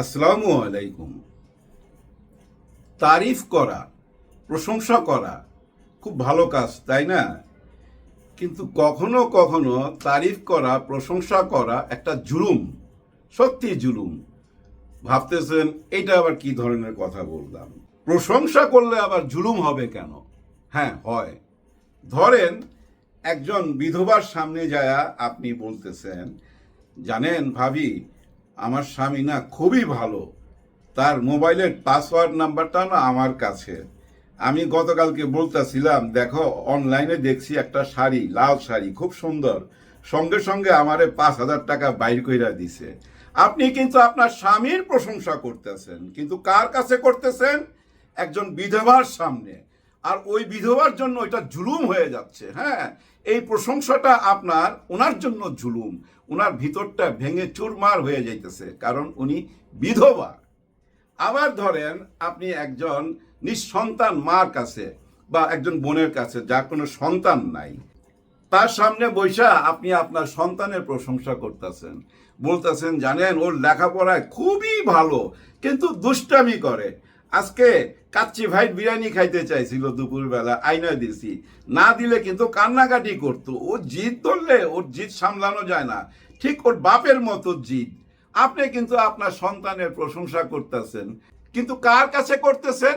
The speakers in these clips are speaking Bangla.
আসসালামু আলাইকুম। তারিফ করা, প্রশংসা করা খুব ভালো কাজ, তাই না? কিন্তু কখনো কখনো তারিফ করা, প্রশংসা করা একটা জুলুম, সত্যি জুলুম। ভাবতেছেন, এটা আবার কি ধরনের কথা বললাম? প্রশংসা করলে আবার জুলুম হবে কেন? হ্যাঁ হয়। ধরেন, একজন বিধবার সামনে যায়া আপনি বলতেছেন, জানেন ভাবি আমার স্বামী না খুবই ভালো। তার মোবাইলের পাসওয়ার্ড নাম্বারটা না আমার কাছে। আমি গতকালকে বলতেছিলাম, দেখো, অনলাইনে দেখছি একটা শাড়ি, লাল শাড়ি, খুব সুন্দর। সঙ্গে সঙ্গে আমারে পাঁচ হাজার টাকা বাইর কইরা দিছে। আপনি কিন্তু আপনার স্বামীর প্রশংসা করতেছেন, কিন্তু কার কাছে করতেছেন? একজন বিধবার সামনে। আর ওই বিধবার জন্য এটা জুলুম হয়ে যাচ্ছে হ্যাঁ? এই প্রশংসাটা আপনার, ওনার জন্য জুলুম। ওনার ভিতরটা ভেঙে চুরমার হয়ে যাইতেছে, কারণ উনি বিধবা। আবার ধরেন আপনি একজন নিঃসন্তান মার কাছে বা একজন বোনের কাছে যার কোনো সন্তান নাই, তার সামনে বৈশা আপনি আপনার সন্তানের প্রশংসা করতেছেন। বলতেছেন, জানেন, ওর লেখাপড়ায় খুবই ভালো, কিন্তু দুষ্টামি করে। আজকে কাচ্চি ভাই বিরিয়ানি খাইতে চাইছিল দুপুরবেলা আইনা দিছি। না দিলে কিন্তু কান্নাকাটি করতো। ও জিদ ধরলে ওর জিদ সামলানো যায় না। ঠিক ওর বাপের মতো জিদ। আপনি কিন্তু আপনার সন্তানের প্রশংসা করতেছেন। কিন্তু কার কাছে করতেছেন?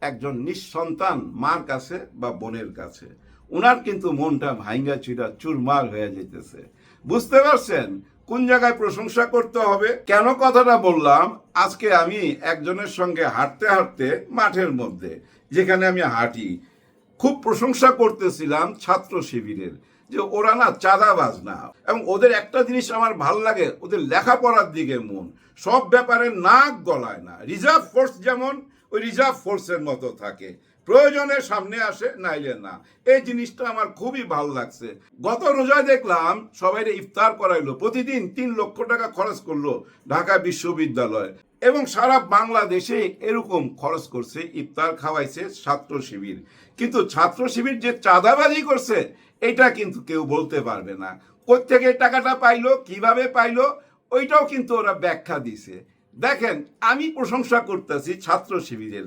একজন নিঃসন্তান মার কাছে বা বোনের কাছে। ওনার কিন্তু মনটা ভাঙ্গা চুরা চুরমার হয়ে যেতেছে বুঝতে পারছেন? কোন জায়গায় প্রশংসা করতে হবে? কেন কথাটা বললাম? আজকে আমি একজনের সঙ্গে হাঁটতে হাঁটতে মাঠের মধ্যে, যেখানে আমি হাঁটি, খুব প্রশংসা করতেছিলাম ছাত্র শিবিরের যে ওরা না চাঁদাবাজ না। এবং ওদের একটা জিনিস আমার ভালো লাগে, ওদের লেখাপড়ার দিকে মন। সব ব্যাপারে নাক গলায় না। রিজার্ভ ফোর্স যেমন ওই রিজার্ভ ফোর্সের মতো থাকে। প্রয়োজনে সামনে আসে, নাইলে না। এই জিনিসটা আমার খুবই ভালো লাগছে। গত রোজায় দেখলাম সবাই ইফতার করাইলো, প্রতিদিন তিন লক্ষ টাকা খরচ করল ঢাকা বিশ্ববিদ্যালয়। এবং সারা বাংলাদেশে এরকম খরচ করছে, ইফতার খাওয়াইছে ছাত্র শিবির। কিন্তু ছাত্র শিবির যে চাঁদাবাজি করছে, এটা কিন্তু কেউ বলতে পারবে না। কোথেকে টাকাটা পাইলো, কীভাবে পাইলো, ওইটাও কিন্তু ওরা ব্যাখ্যা দিছে। দেখেন, আমি প্রশংসা করতেছি ছাত্র শিবিরের।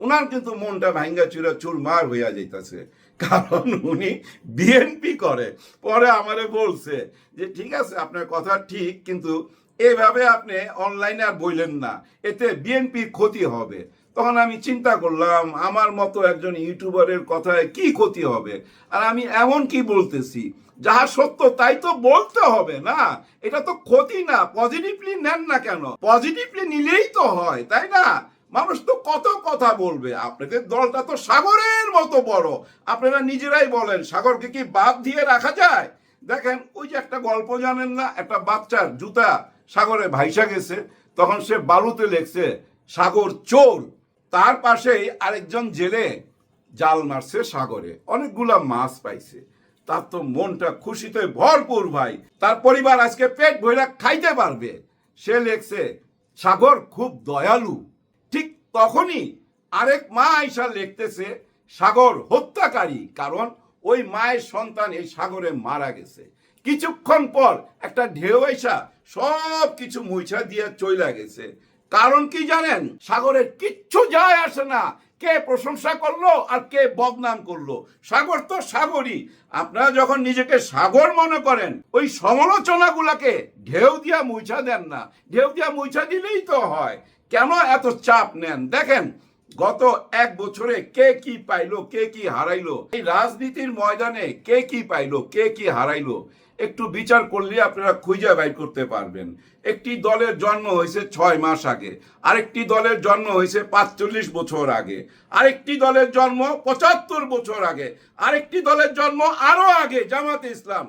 ওনার কিন্তু মনটা ভাঙ্গা চুরা চুরমার হইয়া যাইতেছে। কারণ উনি বিএনপি করে। পরে আমারে বলছে যে, ঠিক আছে, আপনার কথা ঠিক, কিন্তু এভাবে আপনি অনলাইনে আর বললেন না। এতে বিএনপির ক্ষতি হবে। তখন আমি চিন্তা করলাম, আমার মতো একজন ইউটিউবারের কথায় কি ক্ষতি হবে? আর আমি এমন কি বলতেছি? যাহা সত্য, তাই তো বলতে হবে না। এটা তো ক্ষতি না পজিটিভলি নেন না কেন? পজিটিভলি নিলেই তো হয়, তাই না? মানুষ তো কত কথা বলবে। আপনাদের দলটা তো সাগরের মতো বড়। আপনারা নিজেরাই বলেন, সাগরকে কি বাদ দিয়ে রাখা যায়? দেখেন, ওই যে একটা গল্প জানেন না? একটা বাচ্চার জুতা সাগরে ভাইসা গেছে, তখন সে বালুতে লেখছে, সাগর চোর। তার পাশেই আরেকজন জেলে জাল মারছে সাগরে। অনেকগুলা মাছ পাইছে। তার তো মনটা খুশিতে ভরপুর ভাই। তার পরিবার আজকে পেট ভৈরা খাইতে পারবে। সে লেখছে, সাগর খুব দয়ালু। ঠিক তখনই আরেক মা আইসা লিখতেছে, সাগর হত্যাকারী। কারণ ওই মায়ের সন্তান এই সাগরে মারা গেছে। কিছুক্ষণ পর একটা ঢেউ আইসা সব কিছু মুইছা দিয়ে চইলা গেছে। কারণ কি জানেন? সাগরের কিচ্ছু যায় আসে না। কে প্রশংসা করল আর কে বদনাম করল? সাগর তো সাগরই। আপনারা যখন নিজেকে সাগর মনে করেন, ওই সমালোচনাগুলাকে ঢেউ দিয়া মুইছা দেন না। ঢেউ দিয়া মুইছা দিলেই তো হয়। কেন এত চাপ নেন? দেখেন গত এক বছরে কে কি পাইলো, কে কি হারাইলো? এই রাজনীতির ময়দানে কে কি পাইলো, কে কি হারাইলো? একটু বিচার করলে আপনারা খুঁজে বাইর করতে পারবেন। একটি দলের জন্ম হয়েছে ছয় মাস আগে, আরেকটি দলের জন্ম হয়েছে পাঁচচল্লিশ বছর আগে, আরেকটি দলের জন্ম পঁচাত্তর বছর আগে, আরেকটি দলের জন্ম আরও আগে, জামাতে ইসলাম।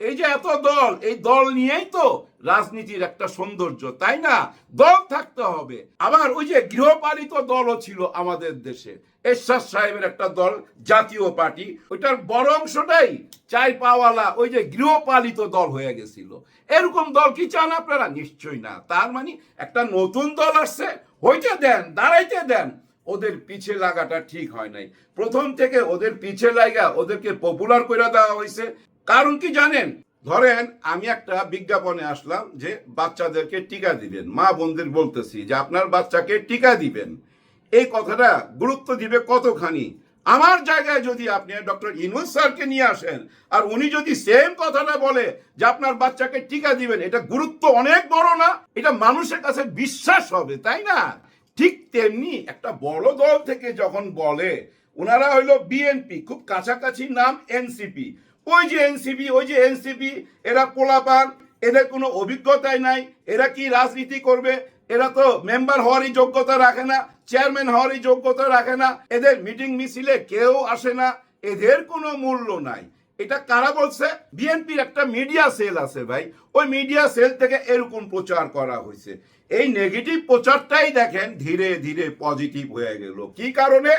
এই যে এত দল, এই দল নিয়েই তো রাজনীতির একটা সৌন্দর্য, তাই না? দল থাকতে হবে। আবার ওই যে গৃহপালিত দলও ছিল আমাদের দেশে, এরশাদ সাহেবের একটা দল, জাতীয় পার্টি, ওইটার বড় অংশটাই চাই পাওয়ালা ওই যে গৃহপালিত দল হয়ে গেছিল। এরকম দল কি চান আপনারা? নিশ্চয়ই না। তার মানে একটা নতুন দল আসছে, হইতে দেন, দাঁড়াইতে দেন, ওদের পিছে লাগাটা ঠিক হয় নাই। প্রথম থেকে ওদের পিছে লাগা ওদেরকে পপুলার করে দেওয়া হয়েছে কারণ কি জানেন? ধরেন আমি একটা বিজ্ঞাপনে আসলাম যে বাচ্চাদেরকে টিকা দিবেন। মা বোনদের বলতেছি যে আপনার বাচ্চাকে টিকা দিবেন। এই কথাটা গুরুত্ব দিবে কতখানি? আমার জায়গায় যদি আপনি ডক্টর ইনুস স্যারকে নিয়ে আসেন আর উনি যদি সেম কথাটা বলে যে আপনার বাচ্চাকে টিকা দিবেন, এটা গুরুত্ব অনেক বড় না? এটা মানুষের কাছে বিশ্বাস হবে, তাই না? ঠিক তেমনি একটা বড় দল থেকে যখন বলে ওনারা হইল বিএনপি, খুব কাছাকাছি নাম এনসিপি। ওই যে এনসিপি, ওই যে এনসিপি, এরা পোলাপান, এদের কোনো অভিজ্ঞতাই নাই, এরা কি রাজনীতি করবে? এরা তো মেম্বার হওয়ারই যোগ্যতা রাখে না চেয়ারম্যান হওয়ারই যোগ্যতা রাখে না, এদের মিটিং মিছিলে কেউ আসে না, এদের কোনো মূল্য নাই। এটা কারা বলছে? বিএনপির একটা মিডিয়া সেল আছে ভাই, ওই মিডিয়া সেল থেকে এরকম প্রচার করা হয়েছে। এই নেগেটিভ প্রচারটাই দেখেন ধীরে ধীরে পজিটিভ হয়ে গেল। কি কারণে?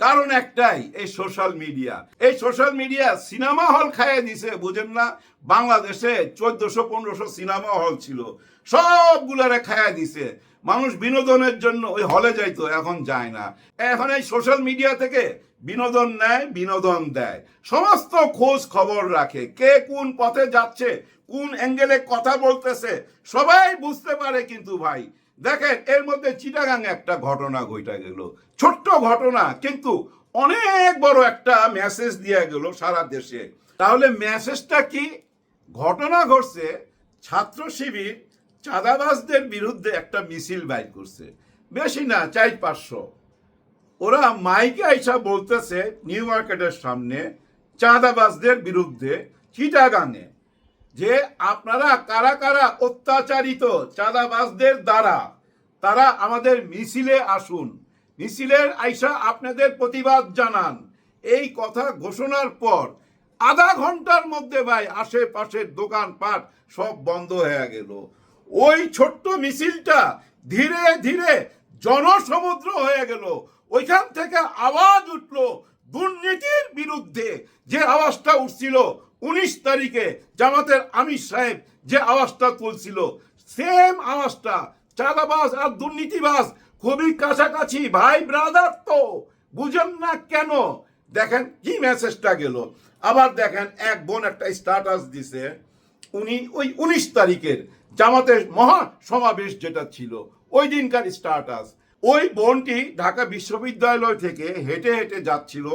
কারণ একটাই, এই সোশ্যাল মিডিয়া। এই সোশ্যাল মিডিয়া সিনেমা হল খাইয়ে দিছে, বুঝেন না? বাংলাদেশে চোদ্দশো, পনেরোশো সিনেমা হল ছিল। সবগুলারে খাইয়ে দিছে। মানুষ বিনোদনের জন্য ওই হলে যাইতো, এখন যায় না। এখন এই সোশ্যাল মিডিয়া থেকে বিনোদন নেয়, বিনোদন দেয়। সমস্ত খোঁজ খবর রাখে, কে কোন পথে যাচ্ছে, কোন অ্যাঙ্গেলে কথা বলতেছে, সবাই বুঝতে পারে কিন্তু ভাই। দেখেন, এর মধ্যে চিটাগাং একটা ঘটনা ঘটা গেল। ছোট্ট ঘটনা, কিন্তু অনেক বড় একটা মেসেজ দিয়ে গেল সারা দেশে। তাহলে মেসেজটা কি? ঘটনা ঘটছে, ছাত্র শিবির চাঁদাবাজদের বিরুদ্ধে একটা মিছিল বাইর করছে। বেশি না, চার পাঁচশো। ওরা মাইকে আইসা বলতেছে, নিউ মার্কেটের সামনে চাঁদাবাজদের বিরুদ্ধে চিটাগাঙে যে আপনারা কারা কারা অত্যাচারিত চাঁদাবাজদের দ্বারা, তারা আমাদের মিছিলে আসুন। মিছিলের আইসা আপনাদের প্রতিবাদ জানান। এই কথা ঘোষণার পর আধা ঘণ্টার মধ্যে ভাই আশেপাশের দোকানপাট সব বন্ধ হয়ে গেল। ওই ছোট্ট মিছিলটা ধীরে ধীরে জনসমুদ্র হয়ে গেল। ওইখান থেকে আওয়াজ উঠল দুর্নীতির বিরুদ্ধে। যে আওয়াজটা উঠছিল উনিশ তারিখে জামাতের আমির সাহেব যে আওয়াজটা তুলছিল সেম আওয়াজটা, চাঁদাবাজ আর দুর্নীতিবাজ, খুবই কাছাকাছি, ভাই ব্রাদার তো, বুঝেন না কেন? দেখেন কি মেসেজটা গেল। আবার দেখেন এক বোন একটা স্ট্যাটাস দিছে, উনি ওই উনিশ তারিখের জামাতের মহা সমাবেশ যেটা ছিল, ওই দিনকার স্টার্টাস ওই বোনটি ঢাকা বিশ্ববিদ্যালয় থেকে হেঁটে হেঁটে যাচ্ছিল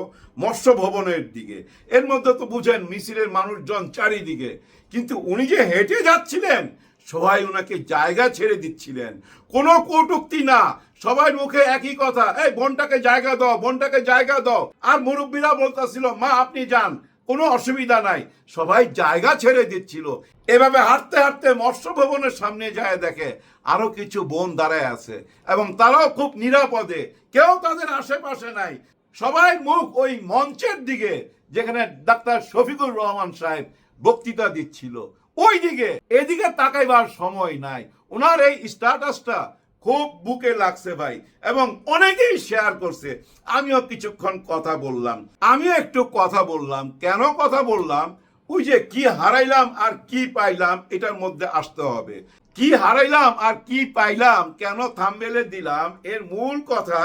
মৎস্য ভবনের দিকে। এর মধ্যে তো বুঝেন মিছিলের মানুষজন চারিদিকে। কিন্তু উনি যে হেঁটে যাচ্ছিলেন, সবাই ওনাকে জায়গা ছেড়ে দিচ্ছিলেন। কোনো কটুক্তি না, সবাই মুখে একই কথা, এই বোনটাকে জায়গা দাও, বোনটাকে জায়গা দাও। আর মুরব্বীরা বলতেছিল, মা, আপনি যান। কোনো অসুবিধা নাই। সবাই জায়গা ছেড়ে দিচ্ছিল। এভাবে হাঁটতে হাঁটতে মৎস্য ভবনের সামনে যায় দেখে আরও কিছু বোন দাঁড়ায় আছে এবং তারাও খুব নিরাপদে। কেউ তাদের আশেপাশে নাই। সবাই মুখ ওই মঞ্চের দিকে, যেখানে ডাক্তার শফিকুর রহমান সাহেব বক্তৃতা দিচ্ছিল। ওই দিকে এদিকে তাকাইবার সময় নাই। ওনার এই স্ট্যাটাসটা খুব বুকে লাগছে ভাই। এবং অনেকেই শেয়ার করছে। আমিও কিছুক্ষণ কথা বললাম। আমিও একটু কথা বললাম। কেন কথা বললাম? ওই যে কি হারাইলাম আর কি পাইলাম, এটার মধ্যে আসতে হবে। কি হারাইলাম আর কি পাইলাম, কেন থামবেলে দিলাম, এর মূল কথা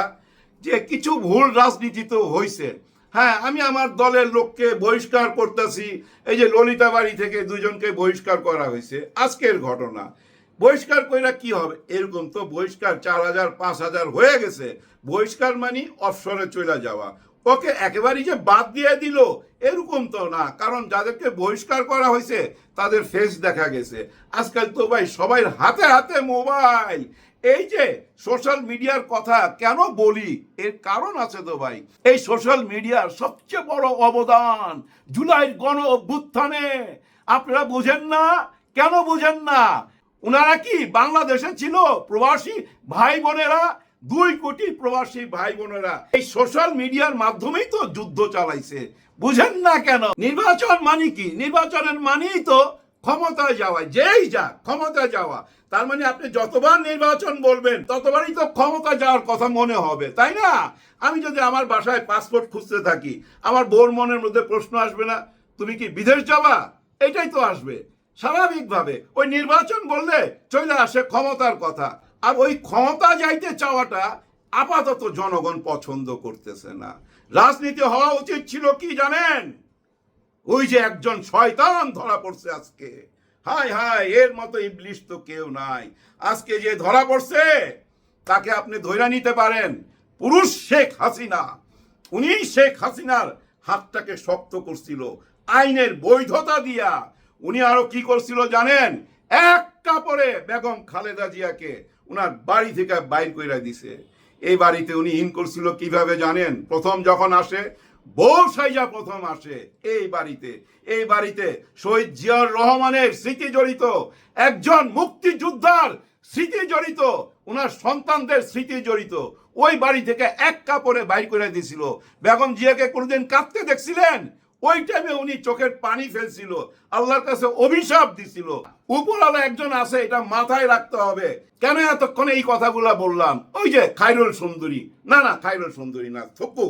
যে কিছু ভুল রাজনীতি তো হয়েছে হ্যাঁ আমি আমার দলের লোককে বহিষ্কার করতেছি। এই যে ললিতা বাড়ি থেকে দুজনকে বহিষ্কার করা হয়েছে আজকের ঘটনা। বহিষ্কার কইরা কি হবে? এরকম তো বহিষ্কার চার হাজার, পাঁচ হাজার হয়ে গেছে। বহিষ্কার মানে অবসরে চলে যাওয়া। ওকে একেবারেই যে বাদ দিয়ে দিল, এরকম তো না। কারণ যাদেরকে বহিষ্কার করা হয়েছে, তাদের ফেস দেখা গেছে। আজকাল তো ভাই সবাই হাতে হাতে মোবাইল। এই যে সোশ্যাল মিডিয়ার কথা কেন বলি? এর কারণ আছে তো ভাই। এই সোশ্যাল মিডিয়ার সবচেয়ে বড় অবদান জুলাইয়ের গণ অভ্যুত্থানে আপনারা বুঝেন না? কেন বুঝেন না? ওনারা কি বাংলাদেশে ছিল প্রবাসী ভাই বোনেরা দুই কোটি প্রবাসী ভাই বোনেরা এই সোশ্যাল মিডিয়ার মাধ্যমেই তো যুদ্ধ চালাইছে। বুঝেন না কেন? নির্বাচন মানে কি? নির্বাচনের মানেই তো ক্ষমতায় যাওয়া। যেই যা ক্ষমতায় যাওয়া। তার মানে আপনি যতবার নির্বাচন বলবেন, ততবারই তো ক্ষমতা যাওয়ার কথা মনে হবে, তাই না? আমি যদি আমার বাসায় পাসপোর্ট খুঁজতে থাকি, আমার বোর মনের মধ্যে প্রশ্ন আসবে না, তুমি কি বিদেশ যাবা? এটাই তো আসবে। স্বাভাবিকভাবে ওই নির্বাচন বললে চলে আসে ক্ষমতার কথা। আর ওই ক্ষমতা যাইতে চাওয়াটা আপাতত জনগণ পছন্দ করতেছে না। রাজনীতি হওয়া উচিত ছিল কি জানেন? ওই যে একজন শয়তান ধরা পড়ছে আজকে। হাই হাই এর মতো ইবলিশ তো কেউ নাই। আজকে যে ধরা পড়ছে, তাকে আপনি ধৈর্য নিতে পারেন। পুরুষ শেখ হাসিনা, উনি শেখ হাসিনার হাতটাকে শক্ত করছিল। আইনের বৈধতা দিয়া উনি আরও কি করছিল জানেন? এক কাপড়ে বেগম খালেদা জিয়াকে উনার বাড়ি থেকে বাইর কইরা দিছে। এই বাড়িতে উনি ইন করছিল কীভাবে জানেন? প্রথম যখন আসে, বউ সাইজা প্রথম আসে এই বাড়িতে। এই বাড়িতে শহীদ জিয়াউর রহমানের স্মৃতি জড়িত, একজন মুক্তিযোদ্ধার স্মৃতি জড়িত ওনার সন্তানদের স্মৃতি জড়িত। ওই বাড়ি থেকে এক কাপড়ে বাইর করে দিছিল। বেগম জিয়াকে কোনোদিন কাঁদতে দেখছিলেন? ওই টাইমে উনি চোখের পানি ফেলছিল, আল্লাহর কাছে অভিশাপ দিছিল। উপরওয়ালা একজন আছে, এটা মাথায় রাখতে হবে। কেন এতক্ষণ এই কথাগুলা বললাম? ওই যে খাইরুল সুন্দরী। না না খাইরুল সুন্দরী না থকু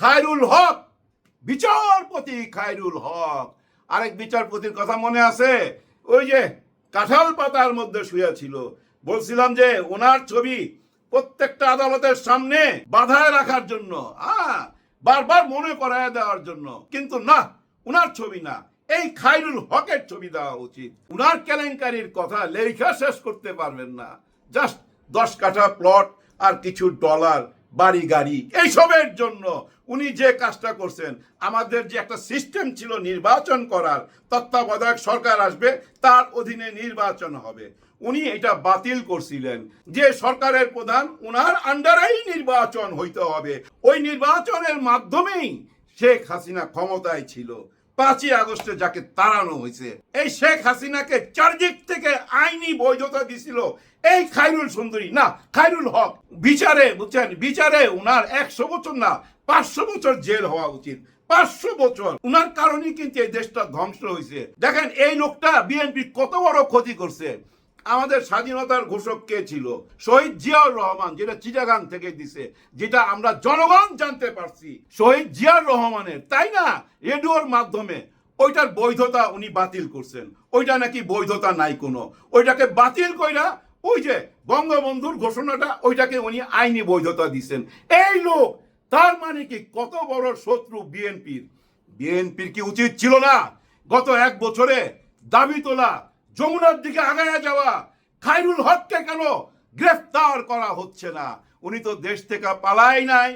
খায়রুল হক, বিচারপতি খায়রুল হক। আরেক বিচারপতির কথা মনে আছে? ওই যে কাঁঠাল পাতার মধ্যে শুয়ে ছিল বলছিলাম যে, ওনার ছবি প্রত্যেকটা আদালতের সামনে বাধায় রাখার জন্য। হ্যাঁ বারবার মনে করায় দেওয়ার জন্য। কিন্তু না, উনার ছবি না। এই খাইরুল হকের ছবি দেওয়া উচিত। উনার কেলেঙ্কারির কথা লেখা শেষ করতে পারবেন না। জাস্ট দশ কাঠা প্লট আর কিছু ডলার, বাড়ি, গাড়ি, এইসবের জন্য উনি যে কাজটা করছেন, আমাদের যে একটা সিস্টেম ছিল নির্বাচন করার, তত্ত্বাবধায়ক সরকার আসবে, তার অধীনে নির্বাচন হবে। উনি এটা বাতিল করছিলেন যে সরকারের প্রধান উনার আন্ডারেই নির্বাচন হইতে হবে। ওই নির্বাচনের মাধ্যমেই শেখ হাসিনা ক্ষমতায় ছিল। পাঁচই আগস্টে যাকে তাড়ানো হয়েছে, এই শেখ হাসিনাকে চারদিক থেকে আইনি বৈধতা দিছিল। এই খাইরুল সুন্দরী, না খাইরুল হক, বিচারে, বুঝছেন? বিচারে উনার একশো বছর না, পাঁচশো বছর জেল হওয়া উচিত। পাঁচশো বছর। উনার কারণে কিন্তু এই দেশটা ধ্বংস হয়েছে। দেখেন, এই লোকটা বিএনপি কত বড় ক্ষতি করছে। আমাদের স্বাধীনতার ঘোষক কে ছিল? শহীদ জিয়াউর রহমান, যেটা চিটাগাং থেকে দিছে, যেটা আমরা জনগণ জানতে পারছি। শহীদ জিয়াউর রহমানের, তাই না? রেডিওর মাধ্যমে। ওইটার বৈধতা উনি বাতিল করছেন। ওইটা নাকি বৈধতা নাই কোনো। ওইটাকে বাতিল কইরা ওই যে বঙ্গবন্ধুর ঘোষণাটা, ওইটাকে উনি আইনি বৈধতা দিচ্ছেন এই লোক, তার মানে কি কত বড় শত্রু বিএনপির? বিএনপির কি উচিত ছিল না? গত এক বছরে দাবি তোলা যমুনার দিকে আগায়া যাওয়া। খাইরুল হককে কেন গ্রেফতার করা হচ্ছে না? উনি তো দেশ থেকে পালাই নাই।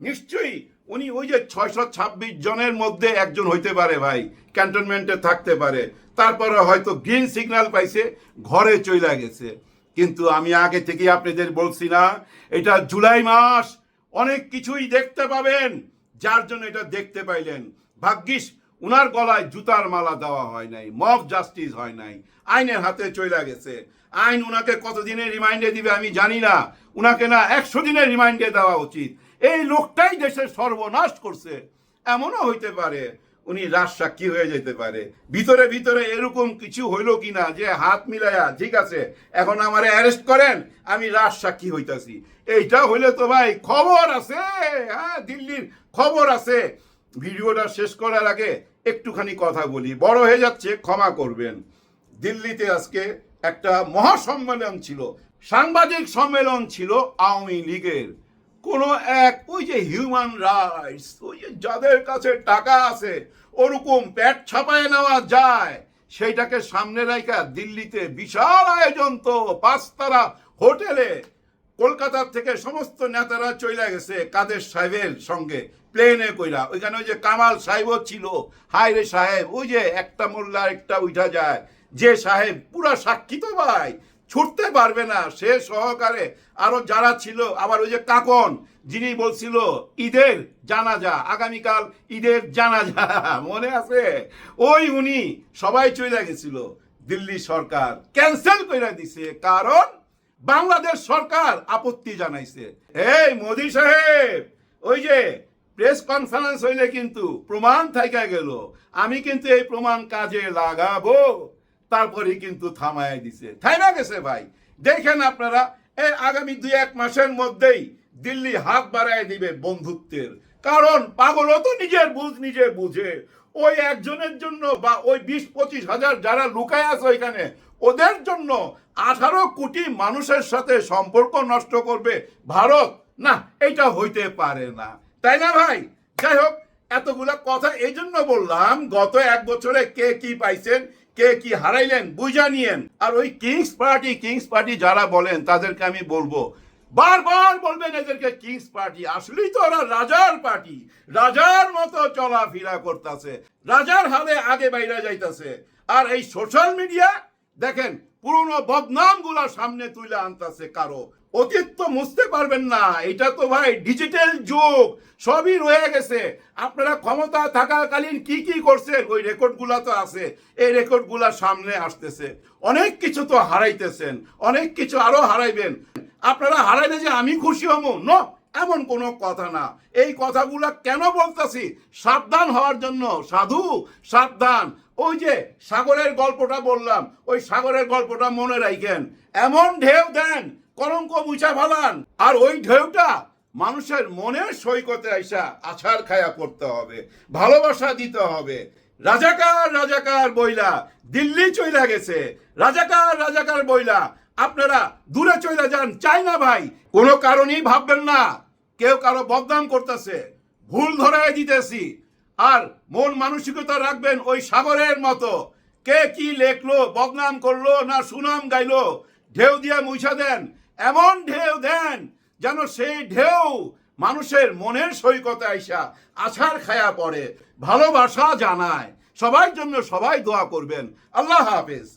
নিশ্চয়ই উনি ওই যে ছয়শো ছাব্বিশ জনের মধ্যে একজন হইতে পারে ভাই, ক্যান্টনমেন্টে থাকতে পারে। তারপরে হয়তো গ্রিন সিগন্যাল পাইছে, ঘরে চলে গেছে। কিন্তু আমি আগে থেকে আপনাদের বলছি না, এটা জুলাই মাস, অনেক কিছুই দেখতে পাবেন। যার জন্য এটা দেখতে পাইলেন। ভাগ্যিস উনার গলায় জুতার মালা দেওয়া হয় নাই মব জাস্টিস হয় নাই, আইনের হাতে চলে গেছে। আইন উনাকে কতদিনের রিমাইন্ডে দিবে আমি জানি না, উনাকে না একশো দিনের রিমাইন্ডে দেওয়া উচিত। এই লোকটাই দেশের সর্বনাশ করছে, এমনও হইতে পারে উনি রাজ সাক্ষী হয়ে যেতে পারে। ভিতরে ভিতরে এরকম কিছু হইল কিনা যে হাত মিলাইয়া, ঠিক আছে, এখন আমারে অ্যারেস্ট করেন, আমি রাজ সাক্ষী হইতাছি। এইটা হইলে তো ভাই খবর আছে হ্যাঁ দিল্লির খবর আছে। ভিডিওটা শেষ করার আগে একটুখানি কথা বলি। বড় হয়ে যাচ্ছে, ক্ষমা করবেন। দিল্লিতে আজকে একটা মহাসম্মেলন ছিল। সাংবাদিক সম্মেলন ছিল আওয়ামী লীগের। কোন এক, ওই যে হিউম্যান রাইটস ওই যে যাদের কাছে টাকা আছে, ওরকম প্যাট ছাপায় নেওয়া যায়, সেইটাকে সামনে রাখা দিল্লিতে বিশাল আয়োজন তো পাঁচতারা হোটেলে। কলকাতার থেকে সমস্ত নেতারা চলে গেছে কাদের সাহেবের সঙ্গে। প্লেনে কইরা, ওইখানে ওই যে কামাল সাহেবও ছিল হাই রে সাহেব, ওই যে একটা মোল্লা একটা উঠা যায়, যে সাহেব, পুরা সাক্ষী তো ভাই, ছুটতে পারবে না, সে সহকারে আরও যারা ছিল, আবার ওই যে কাকন, যিনি বলছিল, ঈদের জানাজা, আগামীকাল ঈদের জানাজা মনে আছে? ওই উনি সবাই চলে গেছিল, দিল্লি সরকার ক্যান্সেল করে দিছে, কারণ বাংলাদেশ সরকার আপত্তি জানাইছে। এই মোদি সাহেব, ওই যে প্রেস কনফারেন্স হইলে কিন্তু প্রমাণ থাইকা গেল। আমি কিন্তু এই প্রমাণ কাজে লাগাবো। তারপরে কিন্তু থামায় দিছে। থাইমা গেছে ভাই। দেখেন আপনারা, এই আগামী দুই এক মাসের মধ্যেই দিল্লি হাত বাড়ায় দিবে বন্ধুত্বের। কারণ পাগলও তো নিজের বুঝ, নিজে বুঝে। ওই একজনের জন্য বা ওই বিশ, পঁচিশ হাজার যারা লুকায় আছে ওইখানে, ওদের জন্য আঠারো কোটি মানুষের সাথে সম্পর্ক নষ্ট করবে ভারত। না এটা হইতে পারে না। তাই না ভাই? যাই হোক, এতগুলা কথা এই জন্য বললাম, গত এক বছরে কে কি পাইছেন, কে কি হারাইলেন, বুঝা নিয়েন। আর ওই কিংস পার্টি কিংস পার্টি যারা বলেন, তাদেরকে আমি বলব, বারবার বলবেন এদেরকে কিংস পার্টি আসলেই তো ওরা রাজার পার্টি রাজার মতো চলাফেরা করতেছে, রাজার হালে আগে বাইরে যাইতাছে। আর এই সোশ্যাল মিডিয়া দেখেন পুরনো বদনামগুলা সামনে তুলে আনতেছে কারও। অতীত তো মুছতে পারবেন না। এটা তো ভাই ডিজিটাল যুগ। সবই রয়ে গেছে। আপনারা ক্ষমতা থাকাকালীন কি কি করছেন? ওই রেকর্ডগুলা তো আছে। এই রেকর্ডগুলা সামনে আসতেছে। অনেক কিছু তো হারাইতেছেন। অনেক কিছু আরও হারাইবেন। আপনারা হারাইলে যে আমি খুশি হব ন! এমন কোনো কথা না। এই কথাগুলো কেন বলতেছি? সাবধান হওয়ার জন্য, সাধু, সাবধান। ওই যে সাগরের গল্পটা বললাম, ওই সাগরের গল্পটা মনে রাখেন। এমন ঢেউ দেন, কলঙ্ক মুছা ফেলান। আর ওই ঢেউটা মানুষের মনের সৈকতে আইসা আছার খায়া করতে হবে, ভালোবাসা দিতে হবে। রাজাকার রাজাকার বইলা, দিল্লি চইলা গেছে। রাজাকার রাজাকার বইলা, আপনারা দূরে চইলা যান, চাই না ভাই। কোনো কারণেই ভাববেন না। কেউ কারও বদনাম করতেছে, ভুল ধরাই দিতেছি, আর মন মানসিকতা রাখবেন ওই সাগরের মতো। কে কি লেখলো, বদনাম করল না সুনাম গাইলো, ঢেউ দিয়ে মুছা দেন, এমন ঢেউ দেন যেন সেই ঢেউ মানুষের মনের সৈকতে আইসা আছাড় খায়া পড়ে, ভালোবাসা জানায়। সবার জন্য সবাই দোয়া করবেন। আল্লাহ হাফেজ।